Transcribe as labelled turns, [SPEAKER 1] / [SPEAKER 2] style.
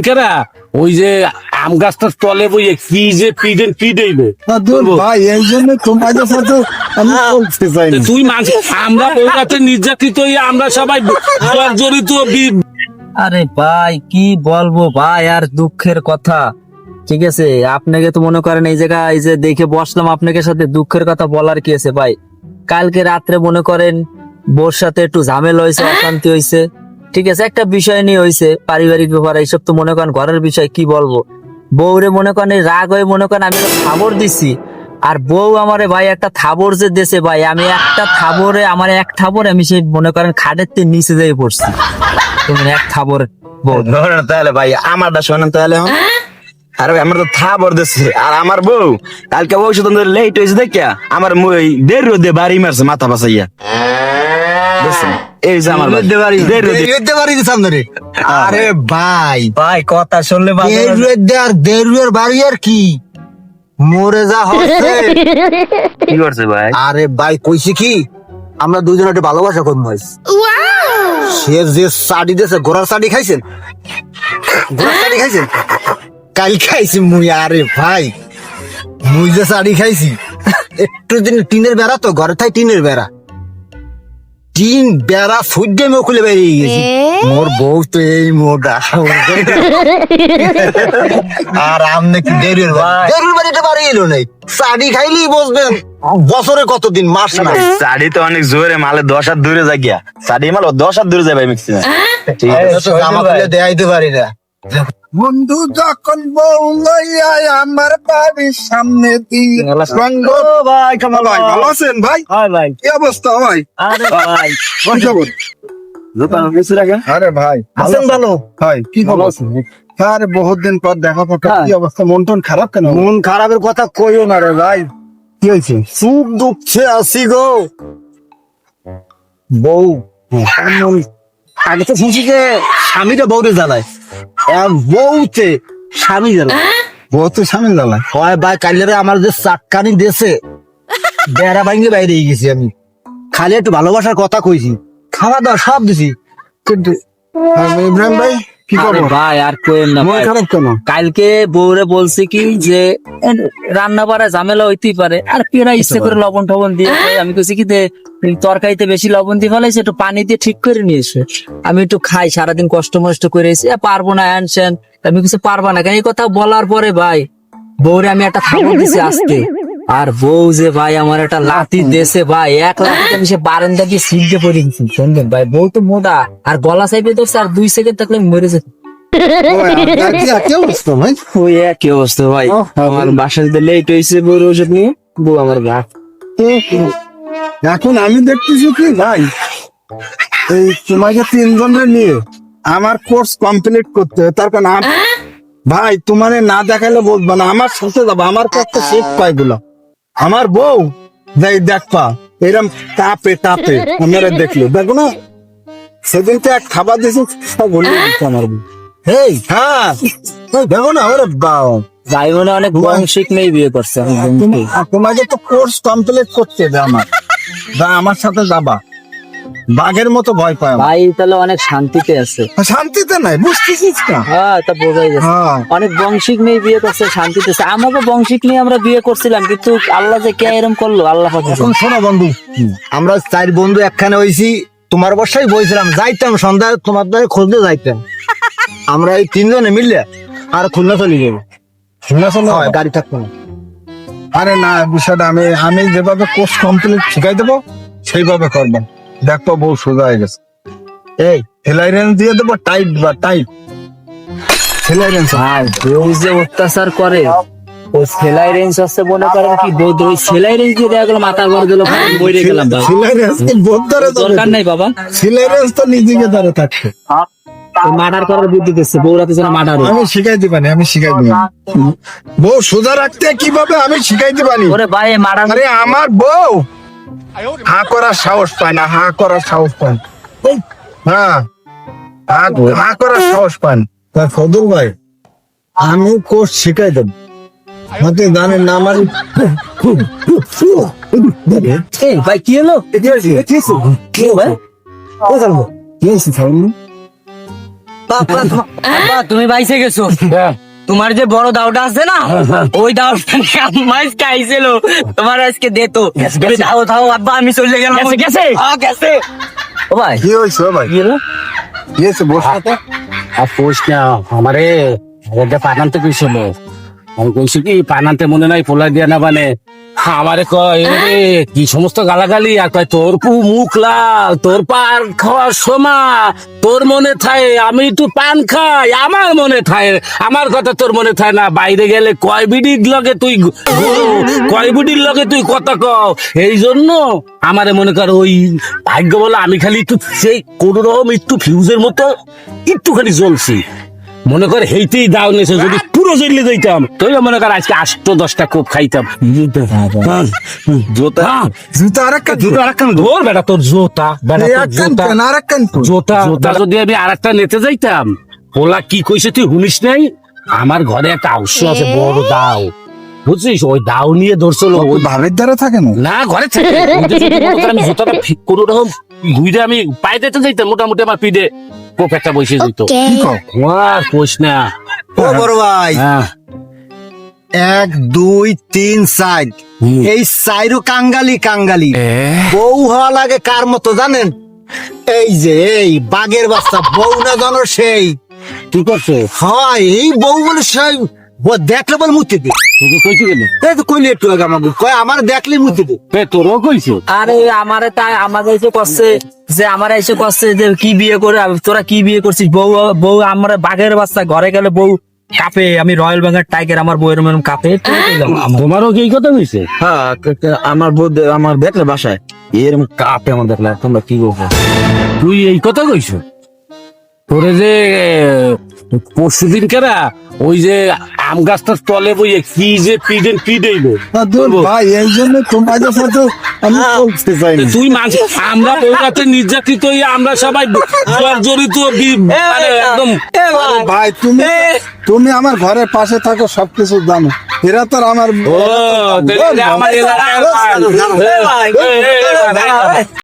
[SPEAKER 1] কেনা ওই যে আম গাছটার তলে বইয়ে কি যে পিডেন
[SPEAKER 2] দূর ভাই এই জন্য তোমাদের সাথে আমি বলতে চাই
[SPEAKER 1] তুই মানুষ আমরা বউরাতে নির্যাতিত আমরা সবাই জর্জরিত বি-
[SPEAKER 3] আরে ভাই কি বলব ভাই আর দুঃখের কথা। ঠিক আছে আপনাকে তো মনে করেন এই জায়গা এই যে দেখে বসলাম আপনাকে সাথে দুঃখের কথা বলার কি আছে ভাই? কালকে রাত্রে মনে করেন বোর সাথে একটু ঝামেলা হয়েছে অশান্তি হয়েছে। ঠিক আছে একটা বিষয় নিয়ে হয়েছে পারিবারিক ব্যাপার এইসব তো মনে করেন ঘরের বিষয় কি বলব বউরে মনে করেন এই রাগ হয়ে মনে করেন আমি থাবর দিছি আর বউ আমারে ভাই একটা থাবর যে দেশে ভাই আমি একটা থাবরে আমার এক থাবরে আমি সেই মনে করেন খাটের থেকে নিচে যেয়ে পড়ছি তুমি এক থাবর
[SPEAKER 4] ধরেন তাহলে ভাই আমারটা শোনেন তাহলে এখন। আরে ভাই আমার তো থা বরদেছে আর আমার বউ কালকে বউ শুধু লেট হয়েছে দেখিয়া আমার দেড় রোদে বাড়ি মারছে মাথা বাসাইয়া? এই যে আমার দেড় রোদে
[SPEAKER 2] দিতে পারি সামনে আরে ভাই।
[SPEAKER 3] ভাই কথা শুনলে
[SPEAKER 2] আর দেড়ুয়ের বাড়ি আর কি? মরে যা হচ্ছে।
[SPEAKER 4] কি করছে ভাই?
[SPEAKER 2] আরে ভাই কইছি কি? আমরা দুজন একটা ভালোবাসা করব সে যে শাড়ি দিয়েছে গোড়ার শাড়ি খাইছেন? গোড়ার শাড়ি খাইছেন? কাল খাইছি মুই আরে ভাই। মুই যে শাড়ি খাইছি একটু দিন টিনের বেড়া তো ঘরে থাই টিনের বেড়া। টিন বেড়া মুখ খুলে বেরিয়ে গেছি। মোর বউ তো এই মোটা। আর আমনে কি দেরির বাড়ি। দেরির বাড়িটা বাড়ি এলো নাই। শাড়ি খাইলি বসবেন। বছরে কতদিন? মাস না।
[SPEAKER 4] শাড়ি তো অনেক জোরে মালে দশ হাত দূরে যা গিয়া শাড়ি মাল দশ হাত দূরে যায় ভাই মিক্সি ঠিক আছে।
[SPEAKER 2] জামা খুলে দেখাইতে পারি না। বন্ধু যখন বউ লইয়া আমার বাড়ির সামনে দিয়ে
[SPEAKER 4] ভাই
[SPEAKER 2] ভাই ভালো আছেন ভাই?
[SPEAKER 3] হয় ভাই।
[SPEAKER 2] কি অবস্থা ভাই?
[SPEAKER 3] আরে ভাই
[SPEAKER 2] কোন খবর? আরে ভাই
[SPEAKER 3] আছেন ভালো
[SPEAKER 2] ভাই কি খবর? আরে বহুত দিন পর দেখা কি অবস্থা? মন টন খারাপ কেন? মন খারাপের কথা কইও না রে ভাই। কি হয়েছে? সুখ দুঃখে আসি গো। বউ এমন আগে তো শুনছি যে স্বামীটা বউরে জ্বালায়। বউতে স্বামী জ্বালা বউ তো স্বামী জ্বালা হয় ভাই কালিয়ারে আমার যে চাটকানি দেশে বেড়া ভাঙ্গে বাইরে গেছি আমি। খালি একটু ভালোবাসার কথা কইছি। খাওয়া দাওয়া সব দিছি। কিন্তু ইব্রাহিম ভাই কি
[SPEAKER 3] আরে ভাই আর কোয়েন না
[SPEAKER 2] মন খারাপ কেন?
[SPEAKER 3] কালকে বউরে বলছি কি যে রান্না ঝামেলা হইতেই পারে। আর পেরা ইচ্ছে করে লবণ টবণ দিয়ে আমি কইছি কি তরকারিতে বেশি লবণ দিয়ে ফেলাইছে একটু পানি দিয়ে ঠিক করে নিয়ে এসে। আমি একটু খাই সারাদিন কষ্ট মষ্ট করে এসে পারব না হ্যান আমি কিছু পারবা না কেন? এই কথা বলার পরে ভাই বউরে আমি একটা থাপড় দিছি আজকে। আর বউ যে ভাই আমার একটা লাথি দেশে ভাই এক লাথি আমি সে বারান্দা দিয়ে সিটে পড়ে গেছি শুনবেন ভাই? বউ তো মোটা আর গলা চাইপে ধরছে আর দুই সেকেন্ড থাকলে মরে
[SPEAKER 2] অবস্থা ভাই
[SPEAKER 3] ওই একই অবস্থা ভাই। আমার বাসাতে লেট হয়েছে বউর ওষুধ নিয়ে বউ আমার
[SPEAKER 2] এখন আমি দেখতেছি কি ভাই? এই তোমাকে তিনজনের নিয়ে আমার কোর্স কমপ্লিট করতে হবে তার কারণ ভাই তোমারে না দেখালে বলব না আমার সাথে যাব আমার কাছে শেখ পাইগুলো আমার বউ? যাই দেখবা এরম তাপে তাপে আমার দেখল। দেখো না সেদিন তো এক খাবার দিয়েছে বলি আমার বউ। হেই হ্যাঁ দেখো না ওরে বাবা
[SPEAKER 3] ভাই মনে অনেক বংশিক নেই বিয়ে করছে আমি বংশিক।
[SPEAKER 2] আর তোমাকে তো কোর্স কমপ্লিট করতে হবে আমার। যা আমার সাথে যাবা। বাঘের মতো ভয় পায়
[SPEAKER 3] ভাই তাহলে অনেক শান্তিতে আছে।
[SPEAKER 2] শান্তিতে নাই বুঝতেছিস না?
[SPEAKER 3] হ্যাঁ তা বোঝাই যাচ্ছে।
[SPEAKER 2] হ্যাঁ।
[SPEAKER 3] অনেক বংশিক মেয়ে বিয়ে করছে শান্তিতে আছে। আমাকে বংশিক নিয়ে আমরা বিয়ে করছিলাম কিন্তু আল্লাহ যে কে এরম করল আল্লাহ পাকে
[SPEAKER 2] এখন শোনো বন্ধু আমরা চার বন্ধু একখানে হইছি তোমার বর্ষায় বইছিলাম যাইতাম সন্ধ্যা তোমার দ্বারা খুঁজতে যাইতাম। আমরা এই তিনজনে মিললে আর খুলনা চলে যাব। খুলনা চলে গাড়ি থাকতো না। আরে না বিষয়টা আমি আমি যেভাবে কোর্স কমপ্লিট শিখাই দেবো সেইভাবে করব। দেখো বউ সোজা হয়ে গেছে। এই সেলাই রেঞ্জ দিয়ে দেবো টাইট বা টাইট রেঞ্জ
[SPEAKER 3] ভাই বউ যে অত্যাচার করে ওই সেলাই রেঞ্জ আছে মনে করেন কি? বউ ওই সেলাই রেঞ্জ দিয়ে দেওয়া গেলো দিল মরে গেলাম ভাই।
[SPEAKER 2] সেলাই রেঞ্জ বোধ ধরে
[SPEAKER 3] দরকার নাই বাবা।
[SPEAKER 2] সেলাই রেঞ্জ তো নিজেকে ধরে থাকছে
[SPEAKER 3] মার্ডার করার বুদ্ধি দিচ্ছে বউরাতে যেন মার্ডার
[SPEAKER 2] আমি শিখাই দিবানি আমি শিখাই দিবানি বউ সোজা রাখতে কীভাবে আমি শিখাই দিবানি
[SPEAKER 3] ওরে ভাই মার্ডার
[SPEAKER 2] আরে আমার বউ হা করার সাহস পায় না হা করার সাহস এই, হ্যাঁ হা- করার সাহস পান তা ফদুল ভাই আমি কোর্স শিখাই দেব। মতে জানেন না আমার
[SPEAKER 3] এই ভাই কি হলো? কি হলো ভাই?
[SPEAKER 2] কি
[SPEAKER 3] বাবা, তুমি বাইসে গেছো।
[SPEAKER 1] হ্যাঁ।
[SPEAKER 3] তোমার যে বড় দাওটা আছে না ওই দাওটা মাছ খাইছিল তোমার আজকে দে তো দাও দাও আব্বা আমি চলে গেলাম।
[SPEAKER 1] গেছে, গেছে?
[SPEAKER 3] হ্যাঁ, ও ভাই।
[SPEAKER 2] কি হইছে ও ভাই?
[SPEAKER 1] কি হলো?
[SPEAKER 2] কি বসে?
[SPEAKER 1] আর পোস্ট না আমারে একটা পানান্তে কইছিল আমি কইছি কি পানান্তে মনে নাই, পোলা দিয়া না মানে আমারে কয় কি সমস্ত গালাগালি? আর কয়, তোর পু মুখ লাল, তোর পান খাওয়ার সময় তোর মনে থাকে আমি একটু পান খাই, আমার মনে থাকে আমার কথা তোর মনে থাকে না, বাইরে গেলে কয় বিডির লগে তুই কয় বিডির লগে তুই কথা কও? এই জন্য আমারে মনে কর, ওই ভাগ্য বলে আমি খালি একটু সেই কোন রকম একটু ফিউজের মতো একটুখানি জ্বলছি। মনে করে হেইতেই দাও নেছে যদি পুরো জ্বললে যাইতাম। তুই মনে কর আজকে আষ্ট দশটা কোপ খাইতাম। হ্যাঁ,
[SPEAKER 4] জোতা।
[SPEAKER 1] হ্যাঁ,
[SPEAKER 2] জুতা আর একটা
[SPEAKER 1] জুতো আরেকখান ধর বেটা তোর জোতা। বেটা জোতা।
[SPEAKER 2] আর একটা
[SPEAKER 1] জোতা জোতা। যদি আমি আর একটা নিতে যাইতাম। ওলা কি কইছে তুই শুনিস নাই? আমার ঘরে একটা আউশ আছে বড় দাও। বুঝছিস? ওই দাও নিয়ে ধরছিল ওই
[SPEAKER 2] ভাবের দ্বারা থাকে না?
[SPEAKER 1] না ঘরে থাকে। আমি জুতাটা ঠিক কোনো রকম ঘুরে আমি পায়ে দিতে যাইতাম মোটামুটি আমার পিঠে। কোপ একটা বসে যেত আর কোষ না।
[SPEAKER 5] ও বড় ভাই।
[SPEAKER 1] হ্যাঁ।
[SPEAKER 5] এক দুই তিন
[SPEAKER 1] সাইড
[SPEAKER 5] এই সাইরু কাঙ্গালি কাঙ্গালি। বউ হওয়া লাগে কার মতো জানেন? এই যে এই বাঘের বাচ্চা বউ না জানো সেই।
[SPEAKER 1] কি করছে?
[SPEAKER 5] হয় এই বউ বলে সেই ও দেখলে বলে মুতে দে।
[SPEAKER 1] তোকে কইছি গেল
[SPEAKER 5] এই তো কইলে একটু আগে আমাকে। কয় আমার দেখলে মুতে দে।
[SPEAKER 1] বে তোরও কইছো?
[SPEAKER 3] আরে আমারে তাই আমাদের এসে করছে যে আমার এসে করছে যে কি বিয়ে করে তোরা কি বিয়ে করছিস? বউ বউ আমার বাঘের বাচ্চা ঘরে গেলে বউ কাপে আমি রয়্যাল বেঙ্গল টাইগার আমার বউয়ের মন কাপে।
[SPEAKER 1] তোমারও কি এই কথা কইছে
[SPEAKER 4] হ্যাঁ আমার বউ আমার দেখলে বাসায়। এরকম কাপে আমার দেখলে তোমরা কি করব
[SPEAKER 1] তুই এই কথা কইছো? তোরে যে পরশু দিন কেরা ওই যে আম গাছটার তলে বইয়ে কি যে পিডেন পিডেইলো
[SPEAKER 2] ভাই এই জন্য তোমাদের সাথে আমি বলতে চাই
[SPEAKER 1] তুই আমরা বউরাতে নির্যাতিত হয়ে আমরা সবাই মানে একদম
[SPEAKER 3] ভাই,
[SPEAKER 2] ভাই তুমি তুমি আমার ঘরের পাশে থাকো সবকিছু জানো এরা তো আমার